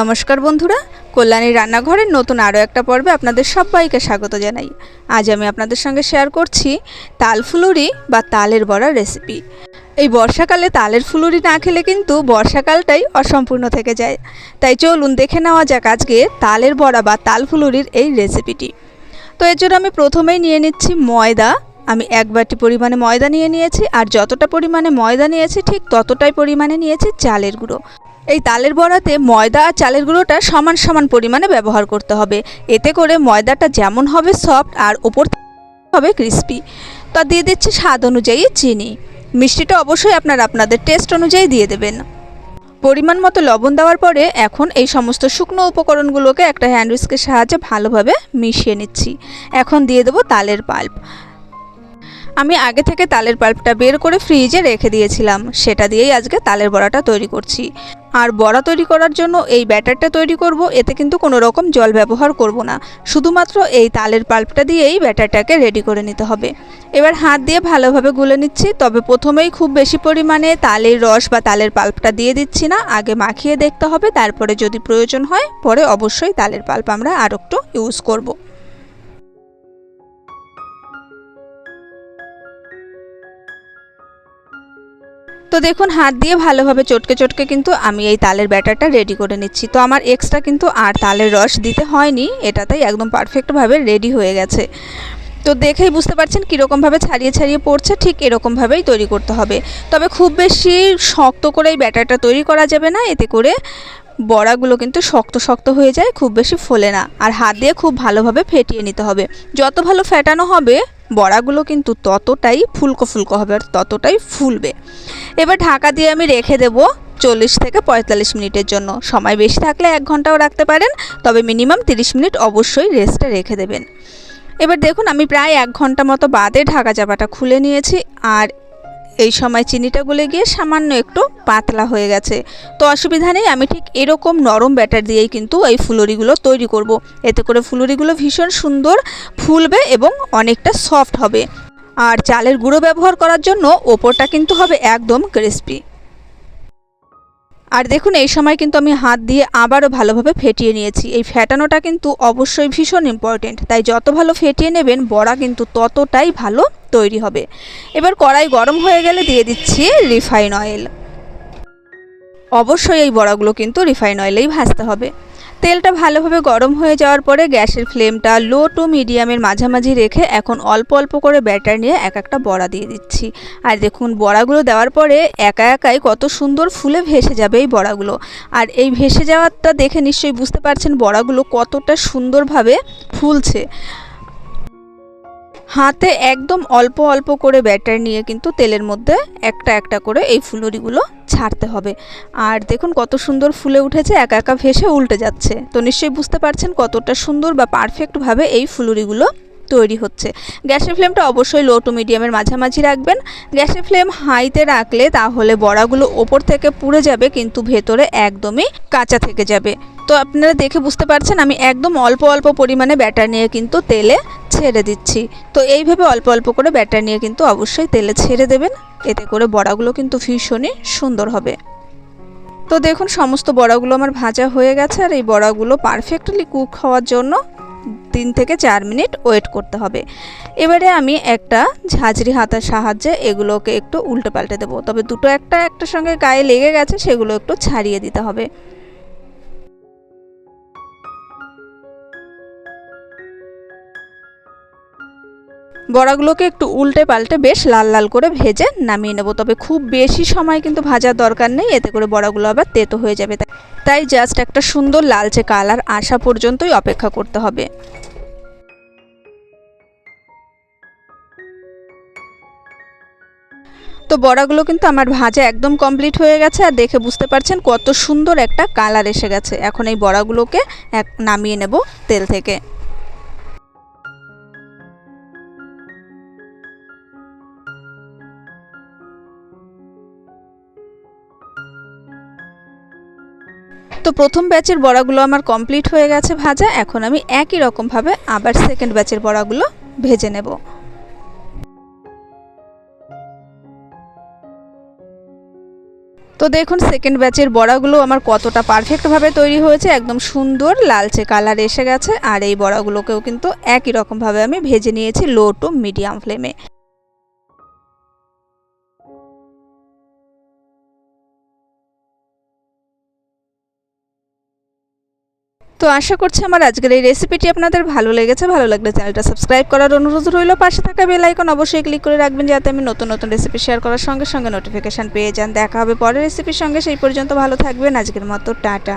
নমস্কার বন্ধুরা কল্যাণীর রান্নাঘরের নতুন আরও একটা পর্বে আপনাদের সবাইকে স্বাগত জানাই। আজ আমি আপনাদের সঙ্গে শেয়ার করছি তাল ফুলুরি বা তালের বড়ার রেসিপি এই বর্ষাকালে তালের ফুলুরি না খেলে কিন্তু বর্ষাকালটাই অসম্পূর্ণ থেকে যায়। তাই চলুন দেখে নেওয়া যাক আজকে তালের বড়া বা তাল ফুলুরির এই রেসিপিটি তো এর জন্য আমি প্রথমেই নিয়ে নিচ্ছি ময়দা। আমি এক বাটি পরিমাণে ময়দা নিয়ে নিয়েছি, আর যতটা পরিমাণে ময়দা নিয়েছি, ঠিক ততটাই পরিমাণে নিয়েছি চালের গুঁড়ো। এই তালের বড়াতে ময়দা আর চালের গুঁড়োটা সমান সমান পরিমাণে ব্যবহার করতে হবে। এতে করে ময়দাটা যেমন হবে সফট আর ওপর হবে ক্রিস্পি। তা দিয়ে দিচ্ছি স্বাদ অনুযায়ী চিনি। মিষ্টিটা অবশ্যই আপনারা আপনাদের টেস্ট অনুযায়ী দিয়ে দেবেন। পরিমাণ মতো লবণ দেওয়ার পরে এখন এই সমস্ত শুকনো উপকরণগুলোকে একটা হ্যান্ড উইস্কের সাহায্যে ভালোভাবে মিশিয়ে নিচ্ছি। এখন দিয়ে দেবো তালের পাল্প। আমি আগে থেকে তালের পাল্পটা বের করে ফ্রিজে রেখে দিয়েছিলাম। সেটা দিয়েই আজকে তালের বড়াটা তৈরি করছি। আর বড়া তৈরি করার জন্য এই ব্যাটারটা তৈরি করব, এতে কিন্তু কোনো রকম জল ব্যবহার করব না। শুধুমাত্র এই তালের পাল্পটা দিয়েই ব্যাটারটাকে রেডি করে নিতে হবে। এবার হাত দিয়ে ভালোভাবে গুলে নিচ্ছি, তবে প্রথমেই খুব বেশি পরিমাণে তালের রস বা তালের পাল্পটা দিয়ে দিচ্ছি না। আগে মাখিয়ে দেখতে হবে, তারপরে যদি প্রয়োজন হয়, পরে অবশ্যই তালের পাল্প আমরা আর একটু ইউজ করব। তো দেখুন, হাত দিয়ে ভালোভাবে চটকে চটকে কিন্তু আমি এই তালের ব্যাটারটা রেডি করে নিচ্ছি। তো আমার এক্সট্রা কিন্তু আর তালের রস দিতে হয়নি এটাতেই একদম পারফেক্টভাবে রেডি হয়ে গেছে। তো দেখেই বুঝতে পারছেন কীরকমভাবে ছাড়িয়ে ছাড়িয়ে পড়ছে, ঠিক এরকমভাবেই তৈরি করতে হবে। তবে খুব বেশি শক্ত করে এই ব্যাটারটা তৈরি করা যাবে না, এতে করে বড়াগুলো কিন্তু শক্ত শক্ত হয়ে যায়, খুব বেশি ফোলে না। আর হাত দিয়ে খুব ভালোভাবে ফেটিয়ে নিতে হবে। যত ভালো ফেটানো হবে, বড়াগুলো কিন্তু ততটাই ফুলকো ফুলকো হবে আর ততটাই ফুলবে। এবার ঢাকা দিয়ে আমি রেখে দেব চল্লিশ থেকে পঁয়তাল্লিশ মিনিটের জন্য। সময় বেশি থাকলে এক ঘন্টাও রাখতে পারেন, তবে মিনিমাম তিরিশ মিনিট অবশ্যই রেস্টে রেখে দেবেন। এবার দেখুন, আমি প্রায় এক ঘণ্টা মতো বাদে ঢাকা চাপাটা খুলে নিয়েছি। আর এই সময় চিনিটা গুলে গিয়ে সামান্য একটু পাতলা হয়ে গেছে। তো অসুবিধা নেই, আমি ঠিক এরকম নরম ব্যাটার দিয়েই কিন্তু এই ফুলুরিগুলো তৈরি করব। এতে করে ফুলুরিগুলো ভীষণ সুন্দর ফুলবে এবং অনেকটা সফট হবে। আর চালের গুঁড়ো ব্যবহার করার জন্য ওপরটা কিন্তু হবে একদম ক্রিস্পি আর দেখুন, এই সময় কিন্তু আমি হাত দিয়ে আবারও ভালোভাবে ফেটিয়ে নিয়েছি। এই ফেটানোটা কিন্তু অবশ্যই ভীষণ ইম্পর্টেন্ট তাই যত ভালো ফেটিয়ে নেবেন, বড়া কিন্তু ততটাই ভালো তৈরি হবে। এবার কড়াই গরম হয়ে গেলে দিয়ে দিচ্ছি রিফাইন অয়েল অবশ্যই এই বড়াগুলো কিন্তু রিফাইন অয়েলেই ভাজতে হবে। তেলটা ভালোভাবে গরম হয়ে যাওয়ার পরে গ্যাসের ফ্লেমটা লো টু মিডিয়ামের মাঝামাঝি রেখে এখন অল্প অল্প করে ব্যাটার নিয়ে এক একটা বড়া দিয়ে দিচ্ছি। আর দেখুন, বড়াগুলো দেওয়ার পরে একা একাই কত সুন্দর ফুলে ভেসে যাবে এই বড়াগুলো। আর এই ভেসে যাওয়ারটা দেখে নিশ্চয়ই বুঝতে পারছেন বড়াগুলো কতটা সুন্দরভাবে ফুলছে। হাতে একদম অল্প অল্প করে ব্যাটার নিয়ে কিন্তু তেলের মধ্যে একটা একটা করে এই ফুলুরিগুলো ছাড়তে হবে। আর দেখুন কত সুন্দর ফুলে উঠেছে, একা একা ভেসে উল্টে যাচ্ছে। তো নিশ্চয়ই বুঝতে পারছেন কতটা সুন্দর বা পারফেক্টভাবে এই ফুলুরিগুলো তৈরি হচ্ছে। গ্যাসের ফ্লেমটা অবশ্যই লো টু মিডিয়ামের মাঝামাঝি রাখবেন। গ্যাসের ফ্লেম হাইতে রাখলে তাহলে বড়াগুলো ওপর থেকে পুড়ে যাবে, কিন্তু ভেতরে একদমই কাঁচা থেকে যাবে। তো আপনারা দেখে বুঝতে পারছেন আমি একদম অল্প অল্প পরিমাণে ব্যাটার নিয়ে কিন্তু তেলে ছেড়ে দিচ্ছি। তো এইভাবে অল্প অল্প করে ব্যাটার নিয়ে কিন্তু অবশ্যই তেলে ছেড়ে দেবেন। এতে করে বড়াগুলো কিন্তু ভীষণই সুন্দর হবে। তো দেখুন, সমস্ত বড়াগুলো আমার ভাজা হয়ে গেছে আর এই বড়াগুলো পারফেক্টলি কুক হওয়ার জন্য তিন থেকে চার মিনিট ওয়েট করতে হবে। এবারে আমি একটা ঝাঁঝরি হাতার সাহায্যে এগুলোকে একটু উল্টে পাল্টে দেবো। তবে দুটো একটা একটা সঙ্গে গায়ে লেগে গেছে, সেগুলো একটু ছাড়িয়ে দিতে হবে। বড়াগুলোকে একটু উল্টে পাল্টে বেশ লাল লাল করে ভেজে নামিয়ে নেব। তবে খুব বেশি সময় কিন্তু ভাজার দরকার নেই, এতে করে বড়াগুলো আবার তেতো হয়ে যাবে। তাই জাস্ট একটা সুন্দর লালচে কালার আসা পর্যন্তই অপেক্ষা করতে হবে। তো বড়াগুলো কিন্তু আমার ভাজা একদম কমপ্লিট হয়ে গেছে আর দেখে বুঝতে পারছেন কত সুন্দর একটা কালার এসে গেছে। এখন এই বড়াগুলোকে এক, নামিয়ে নেব তেল থেকে। তো প্রথম ব্যাচের বড়াগুলো আমার কমপ্লিট হয়ে গেছে ভাজা, এখন আমি একই রকমভাবে আবার সেকেন্ড ব্যাচের বড়াগুলো ভেজে নেব। তো দেখুন সেকেন্ড ব্যাচের বড়াগুলো আমার কতটা পারফেক্টভাবে তৈরি হয়েছে, একদম সুন্দর লালচে কালার এসে গেছে, আর এই বড়াগুলোকেও কিন্তু একই রকমভাবে আমি ভেজে নিয়েছি লো টু মিডিয়াম ফ্লেমে তো আশা করছি আমার আজকের এই রেসিপিটি আপনাদের ভালো লেগেছে। ভালো লাগলে চ্যানেলটা সাবস্ক্রাইব করার অনুরোধ রইল। পাশে থাকা বেল আইকন অবশ্যই ক্লিক করে রাখবেন যাতে আমি নতুন নতুন রেসিপি শেয়ার করার সঙ্গে সঙ্গে নোটিফিকেশান পেয়ে যান। দেখা হবে পরের রেসিপির সঙ্গে। সেই পর্যন্ত ভালো থাকবেন। আজকের মতো টাটা।